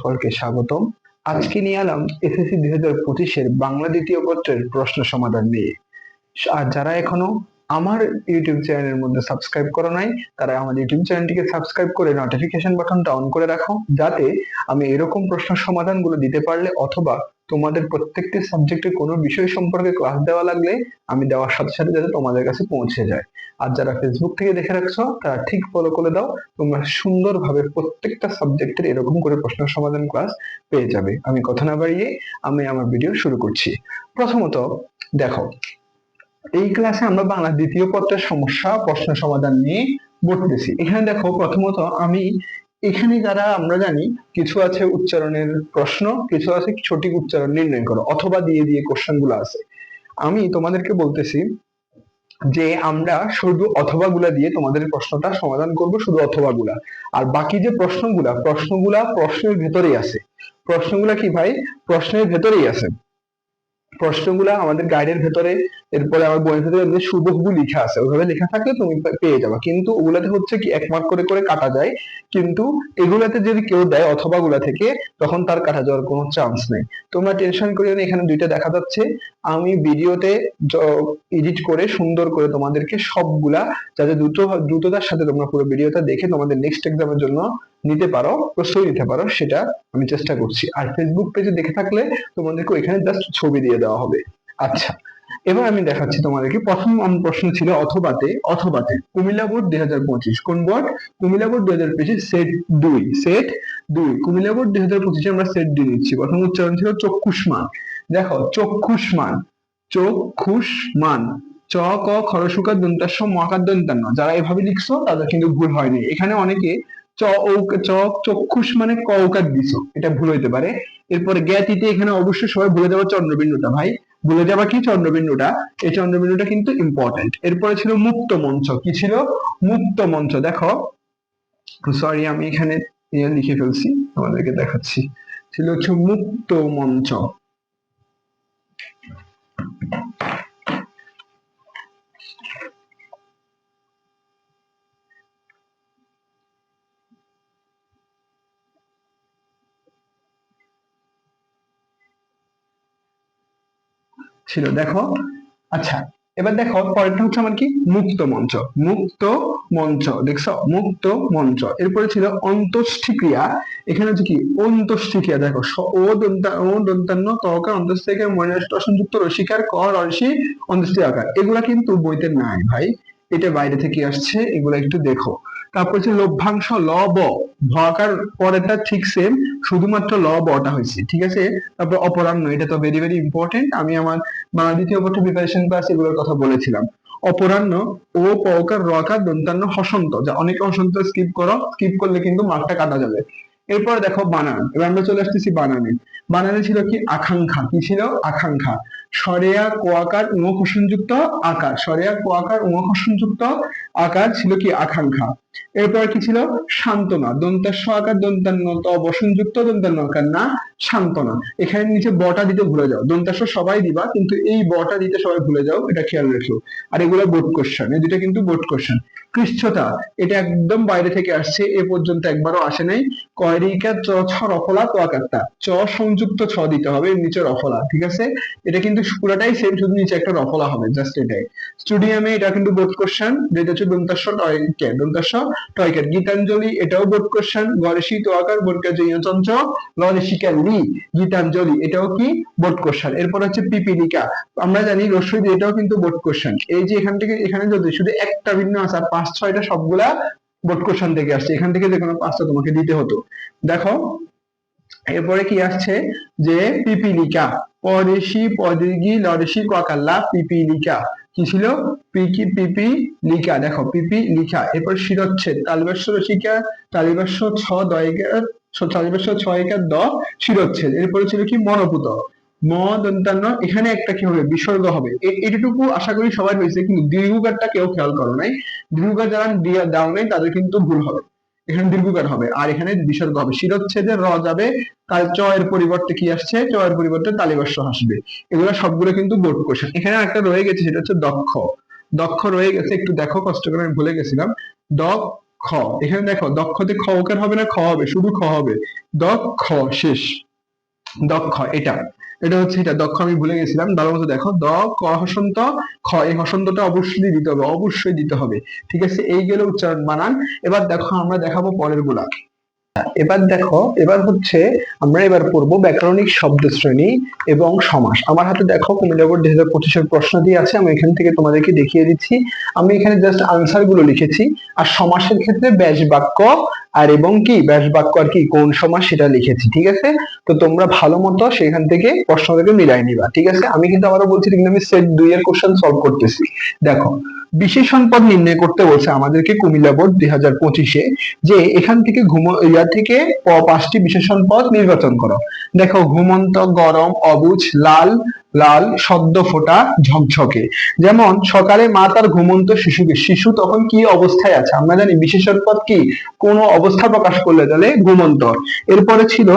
সকলকে স্বাগতম। আজকে নিয়ে এলাম এসএসসি দুই হাজার পঁচিশের বাংলা দ্বিতীয় পত্রের প্রশ্ন সমাধান নিয়ে। আর যারা এখনও আমার ইউটিউব চ্যানেলের মধ্যে সাবস্ক্রাইব করো নাই, তারা আমার ইউটিউব চ্যানেলটিকে সাবস্ক্রাইব করে নোটিফিকেশন বাটনটা অন করে রাখো, যাতে আমি এরকম প্রশ্ন সমাধানগুলো দিতে পারলে অথবা তোমাদের প্রত্যেকটি সাবজেক্টের কোনো বিষয় সম্পর্কে ক্লাস দেওয়া লাগলে আমি দেওয়ার সাথে সাথে যাতে তোমাদের কাছে পৌঁছে যায়। আর যারা ফেসবুক থেকে দেখে রাখছো, তারা ঠিক ফলো করে দাও, তোমরা সুন্দরভাবে প্রত্যেকটা সাবজেক্টের এরকম করে প্রশ্ন সমাধান ক্লাস পেয়ে যাবে। আমি কথা না বাড়িয়ে আমি আমার ভিডিও শুরু করছি। প্রথমত, দেখো, এই ক্লাসে আমরা বাংলা দ্বিতীয় পত্রের সমস্যা প্রশ্ন সমাধান নিয়ে পড়তেছি এখানে দেখো, প্রথমত আমি এখানে যারা আমরা জানি, কিছু আছে উচ্চারণের প্রশ্ন, কিছু আছে সঠিক উচ্চারণ নির্ণয় করো, অথবা দিয়ে দিয়ে কোশ্চেনগুলো আছে। আমি তোমাদেরকে বলতেছি যে আমরা শুধু অথবা গুলা দিয়ে তোমাদের প্রশ্নটা সমাধান করব, শুধু অথবা গুলা আর বাকি যে প্রশ্নগুলা প্রশ্নগুলা প্রশ্নের ভেতরেই আছে। প্রশ্নগুলা কি ভাই? প্রশ্নের ভেতরেই আছে। প্রশ্নগুলা আমাদের গাইডের ভেতরে, এরপরে আমার বইয়ের ভেতরে এমনি সুবহু লেখা আছে। ওইভাবে লেখা থাকলে তুমি পেয়ে যাবে। কিন্তু ওগুলাতে হচ্ছে কি, এক মার্ক করে করে কাটা যায়। কিন্তু এগুলাতে যদি কেউ দেয় অথবা গুলা থেকে, তখন তার কাটা যাওয়ার কোনো চান্স নেই। তোমরা টেনশন করিও না, এখানে দুইটা দেখা যাচ্ছে। আমি ভিডিওতে এডিট করে, সুন্দর করে তোমাদেরকে সবগুলা, যাতে দ্রুত দ্রুততার সাথে তোমরা পুরো ভিডিওটা দেখে তোমাদের নেক্সট এক্সামের জন্য নিতে পারো প্রস্তুতি নিতে পারো, সেটা আমি চেষ্টা করছি। আর ফেসবুক পেজে দেখে থাকলে তোমাদেরকে ওইখানে জাস্ট ছবি দিয়ে দেওয়া হবে। আচ্ছা এবার আমি দেখাচ্ছি তোমাদেরকে প্রথম প্রশ্ন ছিল অথবাতে অথবাতে, কুমিল্লা বোর্ড দুই হাজার পঁচিশ, কোন বোর্ড কুমিল্লা বোর্ড দুই হাজার পঁচিশ সেট দুই সেট দুই, কুমিল্লা বোর্ড দুই হাজার পঁচিশে আমরা সেট দুই নিচ্ছি। প্রথম উচ্চারণ ছিল চক্ষুষ্মান। দেখো, চক্ষুষ্মান চক্ষুষ্মান, চ, ক খরশুকার দন্তাস্য, মহাকার, দন্তান্ন, যারা এভাবে লিখছো তাদের কিন্তু ভুল হয়নি এখানে অনেকে চ ও চ চক্ষুষ মানে ক দিছো। এটা ভুল হইতে পারে। এরপরে জ্ঞাতিতে এখানে অবশ্যই সবাই ভুলে যাব চন্দ্রবিন্দুটা, ভাই। ভুলে যাবা কি চন্দ্রবিন্দুটা? এই চন্দ্রবিন্দুটা কিন্তু ইম্পর্টেন্ট এরপরে ছিল মুক্ত মঞ্চ। কি ছিল? মুক্ত মঞ্চ। দেখো সরি আমি এখানে ইয়ে লিখে ফেলছি, তোমাদেরকে দেখাচ্ছি। ছিল হচ্ছে মুক্ত মঞ্চ। ছিল, দেখো। আচ্ছা এবার দেখো, পরেরটা হচ্ছে আমার কি? মুক্ত মঞ্চ মুক্ত মঞ্চ, দেখছ? মুক্ত মঞ্চ। এরপরে ছিল অন্তষ্ঠি ক্রিয়া এখানে হচ্ছে কি? অন্তষ্ঠি ক্রিয়া দেখো ও, দন্তা, ও, দন্তান্ন সংযুক্ত রসিকার ক রসি অন্তষ্ঠি আকার। এগুলা কিন্তু বইতে নাই ভাই। এটা বাইরে থেকে আসছে, এগুলা একটু দেখো। তারপর হচ্ছে লভ্যাংশ ল ব ভ আকার পরেরটা ঠিক সেম শুধুমাত্র ল বটা হয়েছে, ঠিক আছে? তারপর অপরাহ্ন, এটা তো ভেরি ভেরি ইম্পর্টেন্ট আমি আমার বাংলা দ্বিতীয় পত্র প্রিপারেশন ক্লাস এগুলোর কথা বলেছিলাম। অপরাহ্ন, ও পকার রকার দন্তান্ন হসন্ত, যা অনেকে হসন্ত স্কিপ করো স্কিপ করলে কিন্তু মার্কটা কাটা যাবে। এরপর দেখো বানান, এবার আমরা চলে আসতেছি বানানে। বানানে ছিল কি? আকাঙ্ক্ষা। কি ছিল? আকাঙ্ক্ষা। সরেয়া কোয়াকার উমকর্ষণযুক্ত আকার। সরেয়া কোয়াকার উমকর্ষণযুক্ত আকার ছিল কি? আকাঙ্ক্ষা। এরপর কি ছিল? সান্ত্বনা। দন্তাস্ব আকার দন্তান্ন ত বসনযুক্ত দন্তান্ন আকার না, সান্ত্বনা। এখানে নিচে বটা দিতে ভুলে যাও। দন্তাস্ব সবাই দিবা, কিন্তু এই বটা দিতে সবাই ভুলে যাও, এটা খেয়াল রেখো। আর এগুলো বোর্ড কোশ্চেন এই দুটা কিন্তু বোর্ড কোশ্চেন কৃষ্ঠতা, এটা একদম বাইরে থেকে আসছে, এ পর্যন্ত একবারও আসে নাই। কয়রিকা, চ, ছ, রফলা, তো আকারটা চ সংযুক্ত, ছ দিতে হবে নিচে রফলা, ঠিক আছে? এটা কিন্তু পুরাটাই সেম শুধু নিচে একটা রফলা হবে জাস্ট এটাই। স্টুডিয়ামে এটা কিন্তু বোর্ড কোশ্চেন যেটা হচ্ছে দন্তাস্ব টয়কে দন্তাস্ব টয়কের গীতাঞ্জলি এটাও বোর্ড কোশ্চেন গরেশি তো আকার বোর্ডকা জয় চঞ্চ লরেশিকা লি গীতাঞ্জলি এটাও কি? বোর্ড কোশ্চেন এরপর হচ্ছে পিপিলিকা আমরা জানি রসই এটাও কিন্তু বোর্ড কোশ্চেন এই যে এখান থেকে, এখানে যদি শুধু একটা ভিন্ন আছে আর পাঁচ, ছয়টা সবগুলা বোর্ড কোশ্চেন থেকে আসছে, এখান থেকে যে কোনো পাঁচটা তোমাকে দিতে হতো। দেখো, এরপরে কি আসছে? যে পিপিলিকা পরেশি, পদিগি, লরেশি ককাল্লা পিপিলিকা কি ছিল? পিকি, পিপি লিকা দেখো, পিপি, লিখা। এরপর শিরচ্ছেদ। তালিবাস্য রসিকা, তালিবাস্য ছ দয়কার তালিবাস্য ছয়কার দ, শিরচ্ছেদ। এরপরে ছিল কি? মনোপুত। ম, দন্তান্ন। এখানে একটা কি হবে? বিসর্গ হবে। এটুকু আশা করি সবাই হয়েছে। কিন্তু দীর্ঘকারটা কেউ খেয়াল করো নাই। দীর্ঘকার যারা দাও নাই, তাদের কিন্তু ভুল হবে। এখানে দীর্ঘকার হবে। আর এখানে বিসর্গ হবে। শিরচ্ছেদে র যাবে, তার চ এর পরিবর্তে কি আসছে? চ এর পরিবর্তে তালিবাস্য আসবে। এগুলো সবগুলো কিন্তু বোর্ড কোশ্চেন এখানে একটা রয়ে গেছে, সেটা হচ্ছে দক্ষ। দক্ষ রয়ে গেছে, একটু দেখো, কষ্ট করে আমি ভুলে গেছিলাম। দ খ এখানে দেখো, দক্ষতে খ ওকার হবে না, খ হবে, শুধু খ হবে। দক্ষ, শেষ। দক্ষ, এটা। এটা হচ্ছে এটা দক্ষ আমি ভুলে গেছিলাম। ভালো মতো দেখো, দ, ক হসন্ত, খ, এই হসন্তটা অবশ্যই দিতে হবে, অবশ্যই দিতে হবে। ঠিক আছে? এই গেলে উচ্চারণ বানান। এবার দেখো, আমরা দেখাবো পরেরগুলা এবার দেখো, এবার হচ্ছে আমরা এবার পড়ব ব্যাকরণিক শব্দ শ্রেণি এবং সমাস। আমার হাতে দেখো কুমিল্লা বোর্ড দুই হাজার পঁচিশের প্রশ্ন দিয়ে আছে, আমি এখান থেকে তোমাদেরকে দেখিয়ে দিচ্ছি। আমি এখানে জাস্ট আনসারগুলো লিখেছি। আর সমাসের ক্ষেত্রে ব্যাস বাক্য আর এবং কি, ব্যাস বাক্য আর কি, কোন সমাস সেটা লিখেছি, ঠিক আছে? তো তোমরা ভালো মতো সেখান থেকে প্রশ্ন থেকে মিলাই নিবা, ঠিক আছে? আমি কিন্তু আবারও বলছি কিন্তু আমি সেট দুই এর কোশ্চেন সলভ করতেছি। দেখো, বিশেষণ পদ নির্ণয় করতে বলছে আমাদেরকে কুমিল্লা বোর্ড দুই হাজার পঁচিশে, যে এখান থেকে ঘুম, ইয়া থেকে পাঁচটি বিশেষণ পদ নির্বাচন করো। দেখো, ঘুমন্ত, গরম অবুঝ লাল লাল সদ্য ফোটা ঝকঝকে। যেমন সকালে মা তার ঘুমন্ত শিশুকে, শিশু তখন কি অবস্থায় আছে? আমরা জানি বিশেষণ পদ কি? কোন অবস্থা প্রকাশ করলে তাহলে ঘুমন্ত এরপরে ছিল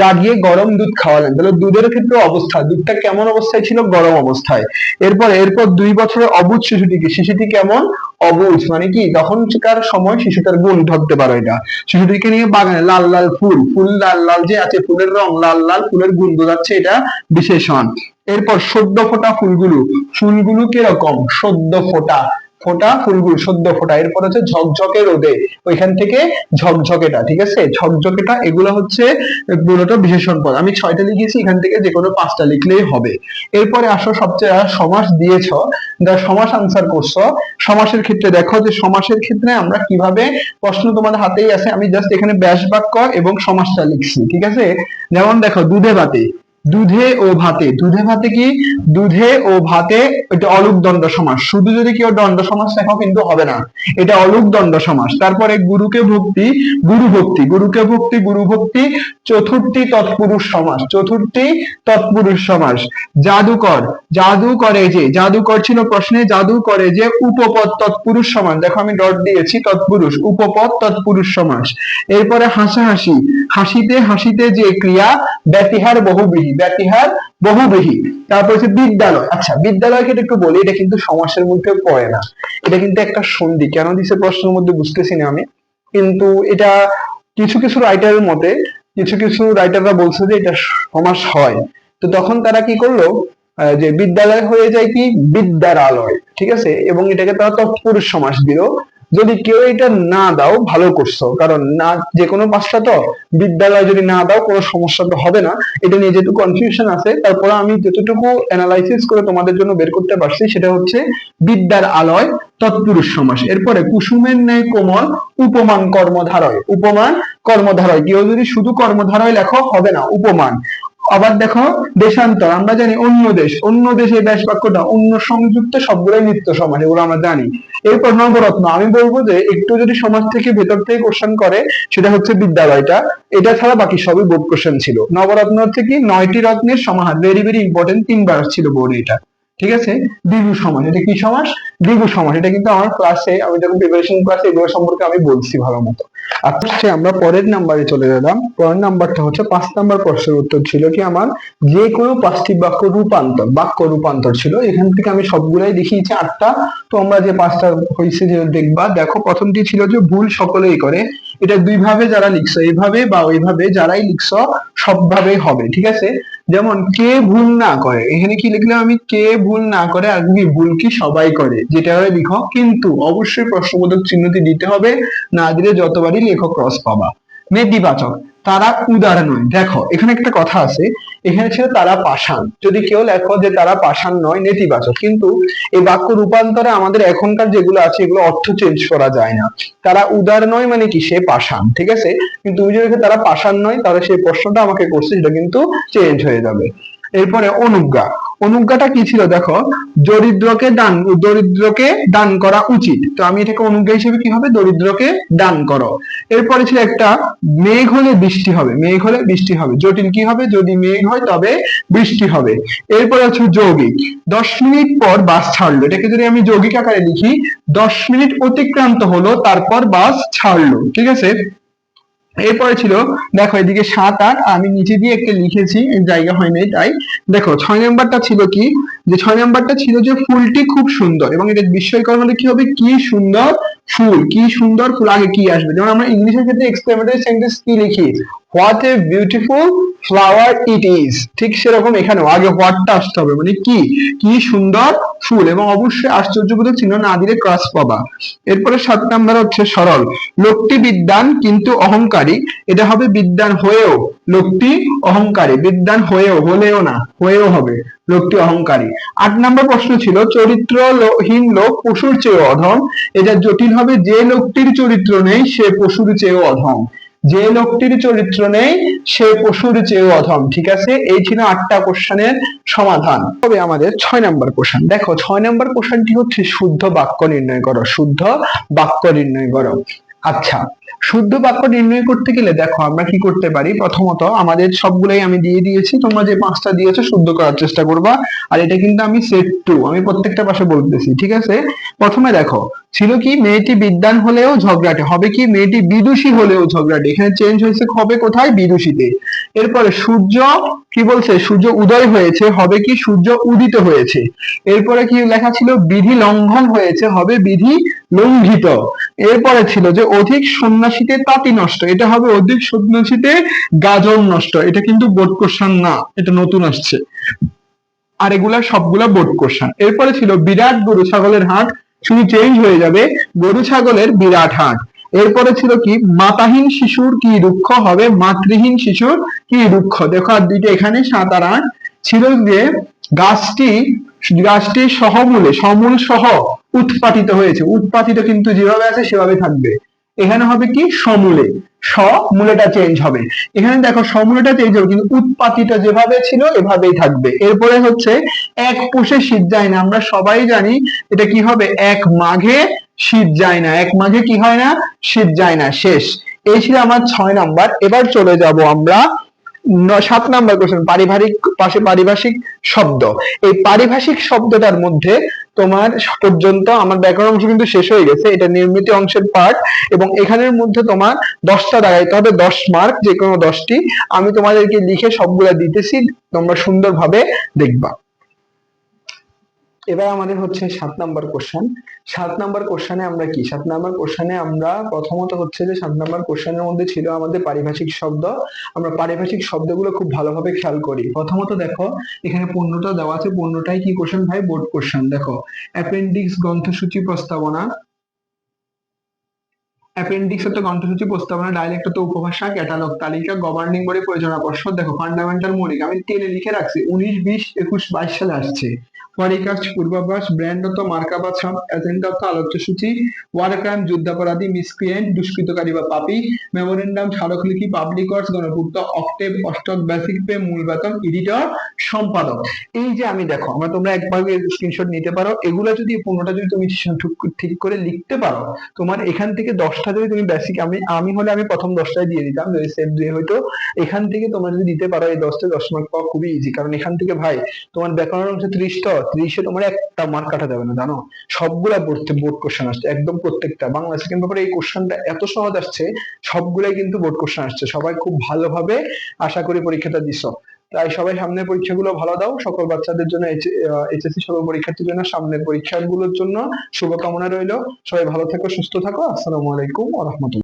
জাগিয়ে গরম দুধ খাওয়ালেন। তাহলে দুধের ক্ষেত্রে অবস্থা, দুধটা কেমন অবস্থায় ছিল? গরম অবস্থায়। এরপর এরপর দুই বছরের অবুধ শিশুটিকে, শিশুটি কেমন? অবুঝ মানে কি? তখন তখনকার সময় শিশুটার গুণ ধরতে পারো এটা। শিশুটিকে নিয়ে বাগানে লাল লাল ফুল ফুল লাল লাল যে আছে, ফুলের রং লাল লাল, ফুলের গুণ বোঝাচ্ছে এটা বিশেষণ। এরপর সদ্য ফোটা ফুলগুলো ফুলগুলো কীরকম? সদ্য ফোটা। ফোটা ফুলগুলো সদ্য ফোটা, এরপর হচ্ছে ঝকঝকে রোদে, ওইখান থেকে ঝকঝকেটা, ঠিক আছে? ঝকঝকেটা, এগুলো হচ্ছে মূলত বিশেষণ পদ। আমি ছয়টা লিখেছি, এখান থেকে যে কোনো পাঁচটা লিখলেই হবে। এরপরে আসো সবচেয়ে সমাস দিয়েছ, দা সমাস আনসার করছ। সমাসের ক্ষেত্রে দেখো যে সমাসের ক্ষেত্রে আমরা কীভাবে প্রশ্ন তোমাদের হাতেই আছে, আমি জাস্ট এখানে ব্যাস বাক্য এবং সমাসটা লিখছি, ঠিক আছে? যেমন দেখো, দুধে ভাতে দুধে ও ভাতে। দুধে ভাতে কি? দুধে ও ভাতে এটা অলুক দণ্ড সমাস। শুধু যদি কেউ দণ্ড সমাস লেখো কিন্তু হবে না। এটা অলুক দণ্ড সমাস। তারপরে গুরুকে ভক্তি, গুরু ভক্তি। গুরুকে ভক্তি, গুরু ভক্তি, চতুর্থী তৎপুরুষ সমাস। চতুর্থী তৎপুরুষ সমাস। জাদুকর। জাদু করে যে। জাদুকর ছিল প্রশ্নে, জাদু করে যে উপপদ তৎপুরুষ সমাস। দেখো আমি ডট দিয়েছি, তৎপুরুষ। উপপদ তৎপুরুষ সমাস। এরপরে হাসাহাসি। হাসিতে হাসিতে যে ক্রিয়া, ব্যতিহার বহুবিহী ব্যতিহার বহুবিহী। তারপর হচ্ছে বিদ্যালয়। আচ্ছা বিদ্যালয়কে একটু বলি, এটা কিন্তু সমাসের মধ্যে পড়ে না। এটা কিন্তু একটা সন্ধি। কেন দিছে প্রশ্নের মধ্যে বুঝতেছি না আমি। কিন্তু এটা কিছু কিছু রাইটারের মতে, কিছু কিছু রাইটাররা বলছে যে এটা সমাস হয়। তো তখন তারা কি করল? যে বিদ্যালয় হয়ে যায় কি? বিদ্যার আলয় ঠিক আছে? এবং এটাকে তারা তৎপুরুষ সমাস দিল। যদি কেউ এটা না দাও, ভালো করছ। কারণ না যে কোনো পাঁচটা তো বিদ্যালয় যদি না দাও, কোনো সমস্যা তো হবে না। এটা নিয়ে যেহেতু কনফিউশন আছে, তারপরে আমি যতটুকু অ্যানালাইসিস করে তোমাদের জন্য বের করতে পারছি, সেটা হচ্ছে বিদ্যার আলয় তৎপুরুষ সমাস। এরপরে কুসুমের ন্যায় কোমল উপমান কর্মধারয়। উপমান কর্মধারয়। কেউ যদি শুধু কর্মধারয় লেখো হবে না, উপমান। আবার দেখো দেশান্তর, আমরা জানি অন্য দেশ, অন্য দেশে ব্যাস বাক্যটা অন্য সংযুক্ত সবগুলোই নিত্য সমাজ এগুলো আমরা জানি। এরপর নবরত্ন, আমি বলব যে একটু যদি সমাজ থেকে ভেতর থেকে কোশ্চেন করে, সেটা হচ্ছে বিদ্যালয়টা, এটা ছাড়া বাকি সবই বোর্ড কোশ্চেন ছিল। নবরত্ন হচ্ছে কি নয়টি রত্নের সমাহার ভেরি ভেরি ইম্পর্টেন্ট তিনবার ছিল বোর্ডে এটা। ঠিক আছে? দ্বিগু সমাস এটা কি সমাস? দ্বিগু সমাস এটা কিন্তু আমার ক্লাসে আমি যখন প্রিপারেশন ক্লাসে এগুলো সম্পর্কে আমি বলছি ভালো মতো। আর হচ্ছে আমরা পরের নাম্বারে চলে গেলাম। পরের নাম্বারটা হচ্ছে পাঁচ নাম্বার প্রশ্নের উত্তর ছিল কি আমার? যে কোনো পাঁচটি বাক্য রূপান্তর বাক্য রূপান্তর ছিল, এখান থেকে আমি সবগুলাই দেখিয়েছি আটটা। তো আমরা যে পাঁচটা হয়েছে যে দেখবা, দেখো, প্রথমটি ছিল যে ভুল সকলেই করে। এটা দুই ভাবে যারা লিখছো এইভাবে বা ওইভাবে যারাই লিখছো, সবভাবেই হবে, ঠিক আছে? যেমন কে ভুল না করে, এখানে কি লিখলাম আমি? কে ভুল না করে কি ভুল কি সবাই করে? যেটা হয় লিখো কিন্তু অবশ্যই প্রশ্নবোধক চিহ্নটি দিতে হবে, না দিলে যতবারই লেখক ক্রস পাবা। নেতিবাচক তারা উদার নয়। দেখো, এখানে একটা কথা আছে। এখানে ছিল তারা পাষাণ। যদি কেউ লেখো যে তারা পাষাণ নয়, নেতিবাচক। কিন্তু এই বাক্য রূপান্তরে আমাদের এখনকার যেগুলো আছে, এগুলো অর্থ চেঞ্জ করা যায় না। তারা উদার নয় মানে কি? সে পাষাণ। ঠিক আছে? কিন্তু তুমি যদি তারা পাষাণ নয়, তাহলে সেই প্রশ্নটা আমাকে করছে, সেটা কিন্তু চেঞ্জ হয়ে যাবে। এরপরে অনুজ্ঞা। অনুজ্ঞাটা কি ছিল দেখো? দরিদ্রকে দান দরিদ্রকে দান করা উচিত। তো আমি এটাকে অনুজ্ঞা হিসেবে কি হবে? দরিদ্রকে দান করো। এরপরে ছিল একটা মেঘ হলে বৃষ্টি হবে। মেঘ হলে বৃষ্টি হবে। জটিল কি হবে? যদি মেঘ হয় তবে বৃষ্টি হবে। এরপরে হচ্ছে যৌগিক। দশ মিনিট পর বাস ছাড়লো। এটাকে যদি আমি যৌগিক আকারে লিখি, দশ মিনিট অতিক্রান্ত হলো, তারপর বাস ছাড়লো। ঠিক আছে? এরপরে ছিল, দেখো এদিকে সাত আট, আমি নিচে দিয়ে একটা লিখেছি জায়গা হয়নি তাই। দেখো, ছয় নাম্বারটা ছিল কি? যে ছয় নাম্বারটা ছিল যে ফুলটি খুব সুন্দর এবং এটা বিস্ময়কর হলে কি হবে? কি সুন্দর ফুল, কি সুন্দর ফুল, আগে কি আসবে? যেমন আমরা ইংলিশের ক্ষেত্রে এক্সপ্লেমেটারি সেন্টেন্স কি লিখি? What a beautiful flower it is ঠিক সেরকম এখানেও। আগে হোয়াটটা আসতে হবে মানে কি? কি সুন্দর ফুল এবং অবশ্যই আশ্চর্যবোধক চিহ্ন না দিলে ক্রাস পাবা। এরপরে সাত নাম্বার হচ্ছে সরল। লোকটি বিদ্যান কিন্তু অহংকারী। এটা হবে বিদ্যান হয়েও। লোকটি অহংকারী। বিদ্যান হয়েও, হলেও না, হয়েও হবে। লোকটি অহংকারী। আট নম্বর প্রশ্ন ছিল চরিত্রহীন লোক পশুর চেয়েও অধম। এটা জটিল হবে যে লোকটির চরিত্র নেই, সে পশুর চেয়েও অধম। যে লোকটির চরিত্র নেই, সে পশুর চেয়েও অধম, ঠিক আছে? এই ছিল আটটা কোশ্চেনের সমাধান। তবে আমাদের ছয় নম্বর কোশ্চেন। দেখো, ছয় নম্বর কোশ্চেনটি হচ্ছে শুদ্ধ বাক্য নির্ণয় করো, শুদ্ধ বাক্য নির্ণয় করো। আচ্ছা শুদ্ধ বাক্য নির্ণয় করতে গেলে দেখো আমরা কি করতে পারি? প্রথমত আমাদের সবগুলাই আমি দিয়ে দিয়েছি, তোমরা যে পাঁচটা দিয়েছ শুদ্ধ করার চেষ্টা করবা। আর এটা কিন্তু আমি সেট টু আমি প্রত্যেকটা পাশে বলতেছি, ঠিক আছে? প্রথমে দেখো, ছিল কি মেয়েটি বিদ্যান হলেও ঝগড়াটে, হবে কি মেয়েটি বিদুষী হলেও ঝগড়াটে? এখানে চেঞ্জ হয়েছে হবে কোথায়? বিদুষীতে। এরপরে সূর্য কি বলছে? সূর্য উদয় হয়েছে, হবে কি সূর্য উদিত হয়েছে। এরপরে কি লেখা ছিল? বিধি লঙ্ঘন হয়েছে, হবে বিধি লঙ্ঘিত। এরপরে ছিল যে অধিক সন্ন্যাসীতে তাঁতি নষ্ট। এটা হবে অধিক সন্ন্যাসীতে গাজন নষ্ট। এটা কিন্তু বোর্ড কোশ্চান না, এটা নতুন আসছে। আর এগুলা সবগুলা বোর্ড কোশ্চান এরপরে ছিল বিরাট গরু ছাগলের হাট। শুধু চেঞ্জ হয়ে যাবে, গরু ছাগলের বিরাট হাট। এরপরে ছিল কি, মাতাহীন শিশুর কি রুক্ষ হবে? মাতৃহীন শিশুর কি রুক্ষ? দেখো আর দুইটা এখানে সাত আর আট। ছিল যে গাছটি গাছটি সহমূলে, সমূল সহ উৎপাটিত হয়েছে। উৎপাটিত কিন্তু যেভাবে আছে সেভাবে থাকবে। এখানে হবে কি? সমূলে। স মূলেটা চেঞ্জ হবে। এখানে দেখো, সমূলেটা চেঞ্জ হবে, কিন্তু উৎপাতিত যেভাবে ছিল, এভাবেই থাকবে। এরপরে হচ্ছে এক পুষে শীত যায় না। আমরা সবাই জানি এটা কি হবে? এক মাঘে শীত যায় না। এক মাঘে কি হয় না? শীত যায় না। শেষ। এই ছিল আমার ছয় নাম্বার। এবার চলে যাব আমরা সাত নাম্বার কোশ্চেন পারিবারিক পাশে পারিভাষিক শব্দ। এই পারিভাষিক শব্দটার মধ্যে তোমার পর্যন্ত আমার ব্যাকরণ অংশ কিন্তু শেষ হয়ে গেছে, এটা নির্মিত অংশের পার্ট এবং এখানের মধ্যে তোমার দশটা দাঁড়াইতে হবে দশ মার্ক যে কোনো দশটি আমি তোমাদেরকে লিখে সবগুলা দিতেছি, তোমরা সুন্দরভাবে দেখবা। এবার আমাদের হচ্ছে সাত নাম্বার কোশ্চেন সাত নাম্বার কোশ্চেনে আমরা কি? সাত নাম্বার কোশ্চেনে আমরা প্রথমত হচ্ছে যে সাত নাম্বার কোশ্চেনের মধ্যে ছিল আমাদের পারিভাষিক শব্দ। আমরা পারিভাষিক শব্দগুলো খুব ভালোভাবে খেয়াল করি। প্রথমত দেখো, এখানে পণ্যটা দেওয়া আছে। পণ্যটাই কি কোশ্চেন ভাই? বোর্ড কোশ্চেন দেখো অ্যাপেন্ডিক্স গ্রন্থসূচি, প্রস্তাবনা। অ্যাপেন্ডিক্স হচ্ছে গ্রন্থসূচি প্রস্তাবনা ডাইলেক্ট হচ্ছে উপভাষা ক্যাটালগ তালিকা গভর্নিং বডি পরিচালনা পর্ষদ দেখো ফান্ডামেন্টাল মৌলিক, আমি টেনে লিখে রাখছি। উনিশ, বিশ, একুশ, বাইশ সালে আসছে। পরিকাশ পূর্বাভাস ব্র্যান্ড অর্থ মার্কাবাস সব এজেন্ডা অর্থ আলোচ্য সূচি যুদ্ধাপরাধী মিসক্রিয়েন্ট দুষ্কৃতকারী বা পাপী। মেমোরেন্ডাম পাবলিক ওয়ার্কস গণপূর্ত অক্টেভ অষ্টক বেসিক পে মূল বেতন সম্পাদক। এই যে আমি দেখো, আমরা তোমরা একবার স্ক্রিনশট নিতে পারো। এগুলা যদি পনেরোটা যদি তুমি ঠিক- করে লিখতে পারো, তোমার এখান থেকে দশটা যদি তুমি বেসিক আমি আমি হলে আমি প্রথম দশটায় দিয়ে দিতাম, যদি সেভ দিয়ে হয়তো এখান থেকে তোমরা যদি দিতে পারো এই দশটা দশ মার্ক পাওয়া খুবই ইজি কারণ এখান থেকে ভাই, তোমার ব্যাকরণ অংশে ত্রিশটা ত্রিশে তোমার একটা মার্ক কাটা যাবে না, জানো? সবগুলা পড়তে বোর্ড কোশ্চেন আসছে, একদম প্রত্যেকটা। বাংলা সেকেন্ড পেপারে এই কোশ্চেনটা এত সহজ আসছে, সবগুলাই কিন্তু বোর্ড কোশ্চেন আসছে। সবাই খুব ভালোভাবে আশা করি পরীক্ষাটা দিছো। তাই সবাই সামনের পরীক্ষাগুলো ভালো দাও। সকল বাচ্চাদের জন্য এইচএসসি সকল পরীক্ষার্থীর জন্য সামনের পরীক্ষাগুলোর জন্য শুভকামনা রইল। সবাই ভালো থেকো, সুস্থ থাকো। আসসালামু আলাইকুম রাহমাতুল্লাহ।